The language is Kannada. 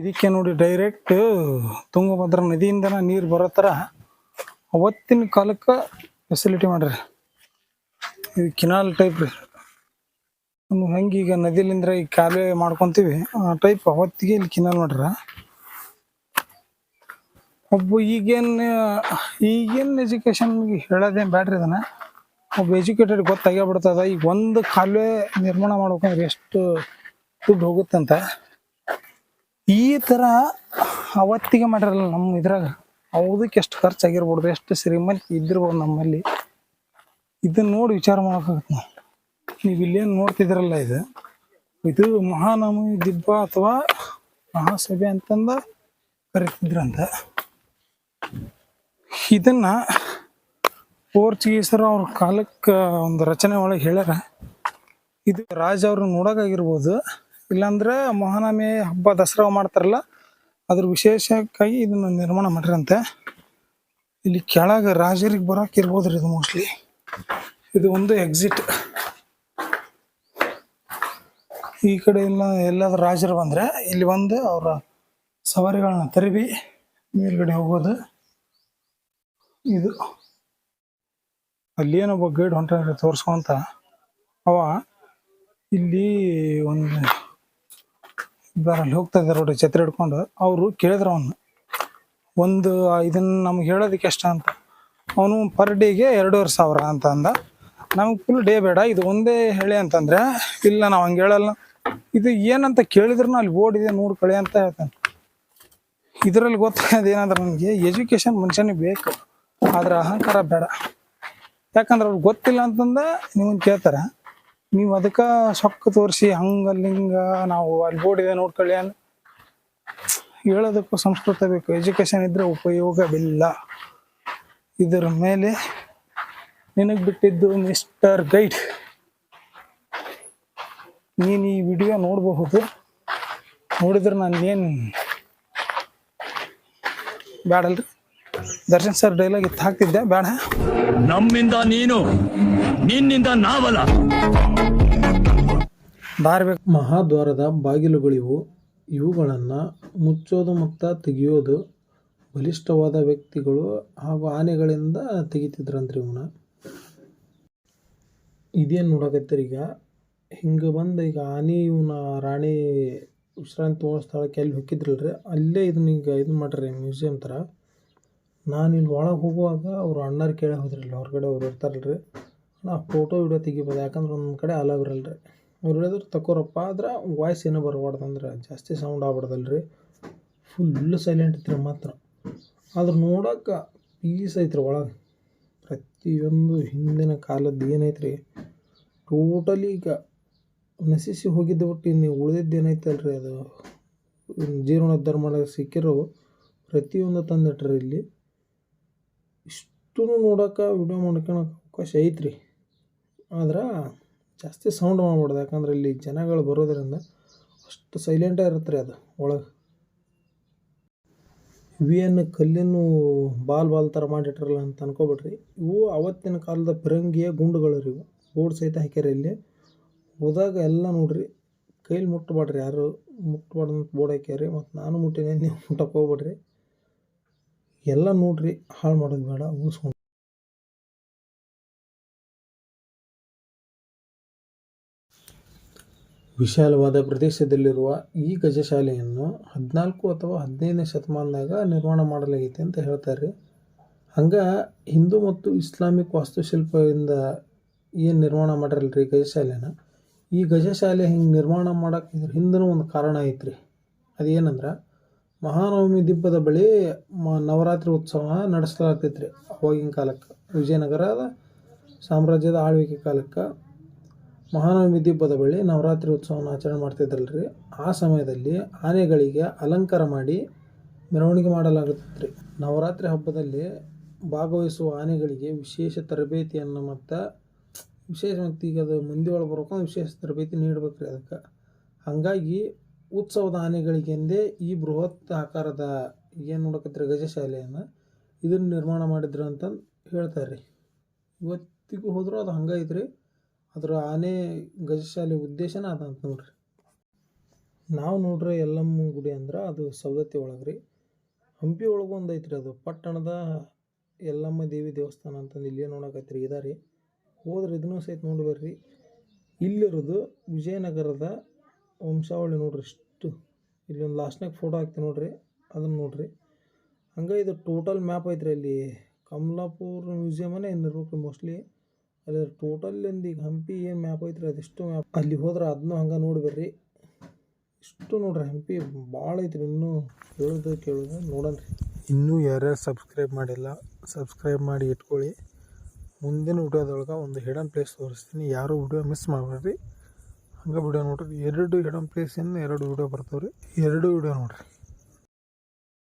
ಇದಕ್ಕೆ ನೋಡಿ ಡೈರೆಕ್ಟ್ ತುಂಗಭದ್ರ ನದಿಯಿಂದನ ನೀರು ಬರೋ ಥರ ಅವತ್ತಿನ ಕಾಲಕ್ಕೆ ಫೆಸಿಲಿಟಿ ಮಾಡ್ರಿ. ಇದು ಕಿನಾಲ್ ಟೈಪ್ ರೀ. ಈಗ ನದಿಲಿಂದ್ರ ಈಗ ಕಾಲುವೆ ಮಾಡ್ಕೊತೀವಿ. ಆ ಟೈಪ್ ಅವತ್ತಿಗೆ ಇಲ್ಲಿ ಕಿನಾಲ್ ಮಾಡ್ರ. ಒಬ್ಬ ಈಗೇನು ಈಗೇನು ಎಜುಕೇಷನ್ಗೆ ಹೇಳೋದೇನು ಬ್ಯಾಡ್ರಿ ಅದನ್ನ ಒಬ್ಬ ಎಜುಕೇಟೆಡ್ ಗೊತ್ತಾಗೇ ಬಿಡ್ತದ ಈಗ ಒಂದು ಕಾಲುವೆ ನಿರ್ಮಾಣ ಮಾಡ್ಬೇಕಂದ್ರೆ ಎಷ್ಟು ದುಡ್ಡು ಹೋಗುತ್ತಂತ. ಈ ಥರ ಅವತ್ತಿಗೆ ಮಾಡಿರಲ್ಲ ನಮ್ಮ ಇದ್ರಾಗ. ಅವದಕ್ಕೆ ಎಷ್ಟು ಖರ್ಚಾಗಿರ್ಬೋದು, ಎಷ್ಟು ಶ್ರೀಮಂತ ಇದ್ದಿರ್ಬೋದು ನಮ್ಮಲ್ಲಿ. ಇದನ್ನ ನೋಡಿ ವಿಚಾರ ಮಾಡೋಕ್ಕಾಗತ್ತೆ ನಾವು. ನೀವು ಇಲ್ಲೇನು ನೋಡ್ತಿದ್ರಲ್ಲ ಇದು. ಇದು ಮಹಾನವಮಿ, ದಿಬ್ಬ ಅಥವಾ ಮಹಾಸಭೆ ಅಂತಂದ ಕರಿತಿದ್ರಂತ. ಇದನ್ನ ಪೋರ್ಚುಗೀಸರು ಅವ್ರ ಕಾಲಕ್ಕೆ ಒಂದು ರಚನೆ ಒಳಗೆ ಹೇಳ್ಯಾರ. ಇದು ರಾಜ ಅವ್ರು ನೋಡೋಕ್ಕಾಗಿರ್ಬೋದು ಇಲ್ಲಾಂದ್ರೆ ಮಹಾನವಮಿ ಹಬ್ಬ ದಸರಾ ಮಾಡ್ತಾರಲ್ಲ, ಅದ್ರ ವಿಶೇಷಕ್ಕಾಗಿ ಇದನ್ನು ನಿರ್ಮಾಣ ಮಾಡಿರಂತೆ. ಇಲ್ಲಿ ಕೆಳಗೆ ರಾಜರಿಗೆ ಬರೋಕೆ ರೀ ಇದು ಮೋಸ್ಟ್ಲಿ ಇದು ಒಂದು ಎಕ್ಸಿಟ್ ಈ ಕಡೆ ಎಲ್ಲ ಎಲ್ಲಾದ್ರೂ ರಾಜರು ಬಂದ್ರೆ ಇಲ್ಲಿ ಬಂದು ಅವರ ಸವಾರಿಗಳನ್ನ ತರಿಬಿ ಮೇಲ್ಗಡೆ ಹೋಗೋದು. ಇದು. ಅಲ್ಲಿ ಏನೊಬ್ಬ ಗೈಡ್ ಹೊಂಟ ತೋರಿಸ್ಕೊಂತ ಅವ ಇಲ್ಲಿ ಒಂದು ಅಲ್ಲಿ ಹೋಗ್ತಾ ಇದ್ದಾರೆ ನೋಡಿ, ಛತ್ರಿ ಹಿಡ್ಕೊಂಡು. ಅವರು ಕೇಳಿದ್ರು ಅವನು, ಒಂದು ಇದನ್ನ ನಮ್ಗೆ ಹೇಳೋದಕ್ಕೆ ಎಷ್ಟು ಅಂತ? ಅವನು ಪರ್ ಡೇಗೆ ಎರಡೂವರೆ ಸಾವಿರ ಅಂತ ಅಂದ. ನಮ್ಗೆ ಫುಲ್ ಡೇ ಬೇಡ, ಇದು ಒಂದೇ ಹೇಳಿ ಅಂತಂದ್ರೆ ಇಲ್ಲ, ನಾವು ಹಂಗೆ ಹೇಳಲ್ಲ. ಇದು ಏನಂತ ಕೇಳಿದ್ರು ಅಲ್ಲಿ ಬೋರ್ಡ್ ಇದೆ ನೋಡ್ಕೊಳ್ಳಿ ಅಂತ ಹೇಳ್ತಾನೆ. ಇದರಲ್ಲಿ ಗೊತ್ತಾಗೋದು ಏನಂದ್ರೆ ನನಗೆ ಎಜುಕೇಶನ್ ಮನುಷ್ಯನಿಗೆ ಬೇಕು. ಆದ್ರೆ ಅಹಂಕಾರ ಬೇಡ. ಯಾಕಂದ್ರೆ ಅವ್ರಿಗೆ ಗೊತ್ತಿಲ್ಲ ಅಂತಂದ ನಿಮ್ಮನ್ನ ಕೇಳ್ತಾರೆ. ನೀವು ಅದಕ್ಕೆ ಸೊಕ್ಕ ತೋರಿಸಿ ಹಿಂಗ ನಾವು ಅಲ್ಲಿ ಬೋರ್ಡ್ ಇದೆ ನೋಡ್ಕೊಳ್ಳಿ ಅಂದ್ರೆ ಹೇಳೋದಕ್ಕೂ ಸಂಸ್ಕೃತ ಬೇಕು. ಎಜುಕೇಶನ್ ಇದ್ರೆ ಉಪಯೋಗವಿಲ್ಲ ಇದರ ಮೇಲೆ ನಿನಗೆ ಬಿಟ್ಟಿದ್ದು ಮಿಸ್ಟರ್ ಗೈಡ್ ನೀನು ಈ ವಿಡಿಯೋ ನೋಡಬಹುದು. ನೋಡಿದ್ರೆ ನಾನು ಬೇಡಲ್ರಿ ದರ್ಶನ್ ಸರ್ ಡೈಲಾಗ್ ಇತ್ತು ಹಾಕ್ತಿದ್ದೆ ಬೇಡ. ನಮ್ಮಿಂದ ನೀನು ನಿನ್ನಿಂದ ನಾವಲ್ಲ. ಬಾರ್ಬೇಕು ಬೇಕು. ಮಹಾದ್ವಾರದ ಬಾಗಿಲುಗಳಿವು ಇವುಗಳನ್ನು ಮುಚ್ಚೋದು ಮುಕ್ತ ತೆಗೆಯೋದು ಬಲಿಷ್ಠವಾದ ವ್ಯಕ್ತಿಗಳು ಹಾಗೂ ಆನೆಗಳಿಂದ ತೆಗಿತಿದ್ರಂತ್ರಿ ಇವನ್ನ ಇದೇನು ನೋಡಕತ್ತೀರಿ ಈಗ ಹಿಂಗೆ ಬಂದು ಈಗ ಆನೆ ಇವನ ರಾಣಿ ವಿಶ್ರಾಂತಿ ಸ್ಥಳಕ್ಕೆ ಅಲ್ಲಿ ಹೊಕ್ಕಿದ್ರಲ್ರಿ ಅಲ್ಲೇ ಇದನ್ನ ಈಗ ಇದು ಮಾಡ್ರಿ ಮ್ಯೂಸಿಯಂ ಥರ ನಾನು ಇಲ್ಲಿ ಒಳಗೆ ಹೋಗುವಾಗ ಅವ್ರ ಅಣ್ಣಾರು ಕೇಳಿ ಹೋದ್ರಲ್ಲ ಹೊರಗಡೆ ಅವ್ರು ಇರ್ತಾರಲ್ರಿ. ನಾ ಫೋಟೋ ವಿಡಿಯೋ ತೆಗಿಬೋದು, ಯಾಕಂದ್ರೆ ಒಂದೊಂದು ಕಡೆ ಅಲಾವ್ ಇರಲ್ರಿ. ಅವ್ರು ಹೇಳಿದ್ರು ತಕೋರಪ್ಪ, ಆದ್ರೆ ವಾಯ್ಸ್ ಏನೂ ಬರ್ಬಾರ್ದು ಅಂದ್ರೆ ಜಾಸ್ತಿ ಸೌಂಡ್ ಆಗ್ಬಾರ್ದಲ್ರಿ. ಫುಲ್ ಸೈಲೆಂಟ್ ಇತ್ತು ಮಾತ್ರ. ಆದ್ರೆ ನೋಡೋಕೆ ಪೀಸ್ ಐತ್ರಿ ಒಳಗೆ. ಪ್ರತಿಯೊಂದು ಹಿಂದಿನ ಕಾಲದ್ದು ಏನೈತ್ರಿ ಟೋಟಲಿ ಈಗ ನಶಿಸಿ ಹೋಗಿದ್ದು ಬಿಟ್ಟು ಇನ್ನು ಉಳಿದಿದ್ದು ಏನೈತಲ್ರಿ ಅದು? ಜೀರ್ಣೋದ್ಧಾರ ಮಾಡೋಕೆ ಸಿಕ್ಕಿರೋ ಪ್ರತಿಯೊಂದು ತಂದಿಟ್ರಿ ಇಲ್ಲಿ. ಇಷ್ಟೂ ನೋಡೋಕೆ ವಿಡಿಯೋ ಮಾಡ್ಕೊಳಕ್ಕೆ ಅವಕಾಶ ಐತ್ರಿ. ಆದ್ರೆ ಜಾಸ್ತಿ ಸೌಂಡ್ ಮಾಡ್ಬಾರ್ದು. ಯಾಕಂದ್ರೆ ಇಲ್ಲಿ ಜನಗಳು ಬರೋದ್ರಿಂದ ಅಷ್ಟು ಸೈಲೆಂಟಾಗಿ ಇರುತ್ತೆ ರೀ ಅದು ಒಳಗೆ. ಇವೇನು ಕಲ್ಲಿನ ಬಾಲ್ ಬಾಲ್ ಥರ ಮಾಡಿಟ್ರಲ್ಲ ಅಂತ ಅನ್ಕೋಬೇಡ್ರಿ. ಇವು ಅವತ್ತಿನ ಕಾಲದ ಪಿರಂಗಿಯ ಗುಂಡುಗಳು ರೀ ಇವು. ಬೋರ್ಡ್ ಸಹಿತ ಹಾಕ್ಯಾರ ಇಲ್ಲಿ. ಹೋದಾಗ ಎಲ್ಲ ನೋಡ್ರಿ. ಕೈಲಿ ಮುಟ್ಟಬೇಡ್ರಿ ಯಾರು ಮುಟ್ಟಬಾರ್ದು ಅಂತ ಬೋರ್ಡ್ ಹಾಕ್ಯಾರಿ. ಮತ್ತು ನಾನು ಮುಟ್ಟಿನಿ ನೀವು ಮುಟ್ಟಕ್ಕೆ ಹೋಗ್ಬೇಡ್ರಿ. ಎಲ್ಲ ನೋಡ್ರಿ, ಹಾಳು ಮಾಡೋದು ಬೇಡ ಉಳಿಸ್ಕೊಂಡು ವಿಶಾಲವಾದ ಪ್ರದೇಶದಲ್ಲಿರುವ ಈ ಗಜಶಾಲೆಯನ್ನು ಹದಿನಾಲ್ಕು ಅಥವಾ ಹದಿನೈದನೇ ಶತಮಾನದಾಗ ನಿರ್ಮಾಣ ಮಾಡಲಾಗೈತೆ ಅಂತ ಹೇಳ್ತಾರೆ. ಹಂಗೆ ಹಿಂದೂ ಮತ್ತು ಇಸ್ಲಾಮಿಕ್ ವಾಸ್ತುಶಿಲ್ಪದಿಂದ ಏನು ನಿರ್ಮಾಣ ಮಾಡ್ರಲ್ರಿ ಗಜಶಾಲೆನ? ಈ ಗಜಶಾಲೆ ಹಿಂಗೆ ನಿರ್ಮಾಣ ಮಾಡೋಕ್ಕೆ ಇದ್ರ ಹಿಂದೂ ಒಂದು ಕಾರಣ ಐತ್ರಿ. ಅದೇನಂದ್ರೆ ಮಹಾನವಮಿ ದಿಬ್ಬದ ಬಳಿ ಮ ನವರಾತ್ರಿ ಉತ್ಸವ ನಡೆಸಲಾಗ್ತೈತೆ ರೀ ಅವಾಗಿನ ಕಾಲಕ್ಕೆ. ವಿಜಯನಗರದ ಸಾಮ್ರಾಜ್ಯದ ಆಳ್ವಿಕೆ ಕಾಲಕ್ಕೆ. ಮಹಾನವಮಿ ದಿಬ್ಬದ ಬಳಿ ನವರಾತ್ರಿ ಉತ್ಸವನ ಆಚರಣೆ ಮಾಡ್ತಿದ್ರಲ್ರಿ ಆ ಸಮಯದಲ್ಲಿ ಆನೆಗಳಿಗೆ ಅಲಂಕಾರ ಮಾಡಿ ಮೆರವಣಿಗೆ ಮಾಡಲಾಗುತ್ತಿತ್ತು ನವರಾತ್ರಿ ಹಬ್ಬದಲ್ಲಿ ಭಾಗವಹಿಸುವ ಆನೆಗಳಿಗೆ ವಿಶೇಷ ತರಬೇತಿಯನ್ನು ಮತ್ತು ವಿಶೇಷ ಮತ್ತು ಈಗ ಅದು ಮಂದಿ ಒಳಗೆ ವಿಶೇಷ ತರಬೇತಿ ನೀಡ್ಬೇಕು ಅದಕ್ಕೆ. ಹಾಗಾಗಿ ಉತ್ಸವದ ಆನೆಗಳಿಗೆಂದೇ ಈ ಬೃಹತ್ ಆಕಾರದ ಏನು ನೋಡಕತ್ತಿರ ಗಜಶಾಲೆಯನ್ನು ಇದನ್ನು ನಿರ್ಮಾಣ ಮಾಡಿದ್ರು ಅಂತಂದು ಹೇಳ್ತಾರೆ ರೀ ಇವತ್ತಿಗೂ ಹೋದರೂ ಅದು ಹಂಗೆ ಅದರ ಆನೆ ಗಜಶಾಲೆ ಉದ್ದೇಶನ ಅದಂತ ನೋಡ್ರಿ. ನಾವು ನೋಡ್ರಿ ಎಲ್ಲಮ್ಮ ಗುಡಿ ಅಂದ್ರೆ ಅದು ಸವದತ್ತಿ ಒಳಗೆ ರೀ ಹಂಪಿ ಒಳಗೆ ಒಂದು ಐತ್ರಿ ಅದು. ಪಟ್ಟಣದ ಎಲ್ಲಮ್ಮ ದೇವಿ ದೇವಸ್ಥಾನ ಅಂತಂದು ಇಲ್ಲೇ ನೋಡಕತ್ರಿ ಇದಾರೆ. ಹೋದ್ರೆ ಇದನ್ನೂ ಸಹಿತ ಬರ್ರಿ ಇಲ್ಲಿರೋದು ವಿಜಯನಗರದ ವಂಶಾವಳಿ ನೋಡ್ರಿ ಇಷ್ಟು ಇಲ್ಲಿ ಒಂದು ಲಾಸ್ಟ್ನಾಗ ಫೋಟೋ ಹಾಕ್ತೀನಿ ನೋಡ್ರಿ, ಅದನ್ನು ನೋಡ್ರಿ. ಹಂಗೆ ಇದು ಟೋಟಲ್ ಮ್ಯಾಪ್ ಐತ್ರಿ ಅಲ್ಲಿ. ಕಮಲಾಪುರ ಮ್ಯೂಸಿಯಮನೇ ಇರ್ಬೇಕು ಮೋಸ್ಟ್ಲಿ ಅಲ್ಲಿ ಟೋಟಲ್ ಒಂದು ಈಗ ಹಂಪಿ ಏನು ಮ್ಯಾಪ್ ಐತ್ರಿ, ಅದೆಷ್ಟು ಮ್ಯಾಪ್ ಅಲ್ಲಿ ಹೋದ್ರೆ ಅದನ್ನೂ ಹಂಗೆ ನೋಡಿ ಬರ್ರಿ ಇಷ್ಟು ನೋಡ್ರಿ ಹಂಪಿ ಭಾಳ ಐತ್ರಿ, ಇನ್ನೂ ಹೇಳೋದು ಕೇಳೋದು ನೋಡನ್ರಿ. ಇನ್ನೂ ಯಾರ್ಯಾರು ಸಬ್ಸ್ಕ್ರೈಬ್ ಮಾಡಿಲ್ಲ ಸಬ್ಸ್ಕ್ರೈಬ್ ಮಾಡಿ ಇಟ್ಕೊಳ್ಳಿ. ಮುಂದಿನ ವಿಡಿಯೋದೊಳಗೆ ಒಂದು ಹಿಡನ್ ಪ್ಲೇಸ್ ತೋರಿಸ್ತೀನಿ, ಯಾರು ವಿಡಿಯೋ ಮಿಸ್ ಮಾಡಬೇಡ್ರಿ. ಹಂಗೆ ವಿಡಿಯೋ ನೋಡ್ರಿ. ಎರಡು ಹಿಡನ್ ಪ್ಲೇಸಿಂದ ಎರಡು ವಿಡಿಯೋ ಬರ್ತಾವೆ ರೀ ಎರಡು ವಿಡಿಯೋ ನೋಡ್ರಿ.